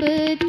सब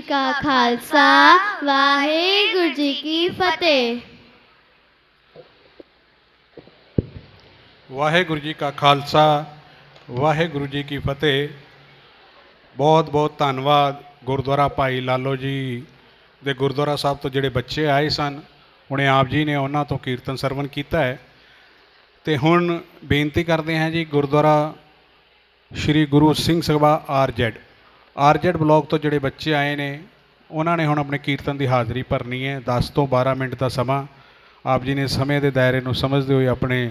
ਕਾ ਖਾਲਸਾ ਵਾਹਿਗੁਰੂ ਜੀ ਕੀ ਫਤਿਹ। ਵਾਹਿਗੁਰੂ ਜੀ ਕਾ ਖਾਲਸਾ ਵਾਹਿਗੁਰੂ ਜੀ ਕੀ ਫਤਿਹ। ਬਹੁਤ ਬਹੁਤ ਧੰਨਵਾਦ ਗੁਰਦੁਆਰਾ ਭਾਈ ਲਾਲੋ ਜੀ ਦੇ ਗੁਰਦੁਆਰਾ ਸਾਹਿਬ ਤੋਂ ਜਿਹੜੇ ਬੱਚੇ ਆਏ ਸਨ ਹੁਣੇ ਆਪ ਜੀ ਨੇ ਉਹਨਾਂ ਤੋਂ ਕੀਰਤਨ ਸਰਵਨ ਕੀਤਾ ਹੈ। ਤੇ ਹੁਣ ਬੇਨਤੀ ਕਰਦੇ ਹਾਂ ਜੀ Gurdwara Shri Guru Singh Sabha RZ RZ block ਤੋਂ ਜਿਹੜੇ ਬੱਚੇ ਆਏ ਨੇ, ਉਹਨਾਂ ਨੇ ਹੁਣ ਆਪਣੇ ਕੀਰਤਨ ਦੀ ਹਾਜ਼ਰੀ ਭਰਨੀ ਹੈ। 10 ਤੋਂ 12 ਮਿੰਟ ਦਾ ਸਮਾਂ ਆਪ ਜੀ ਨੇ ਸਮੇਂ ਦੇ ਦਾਇਰੇ ਨੂੰ ਸਮਝਦੇ ਹੋਏ ਆਪਣੇ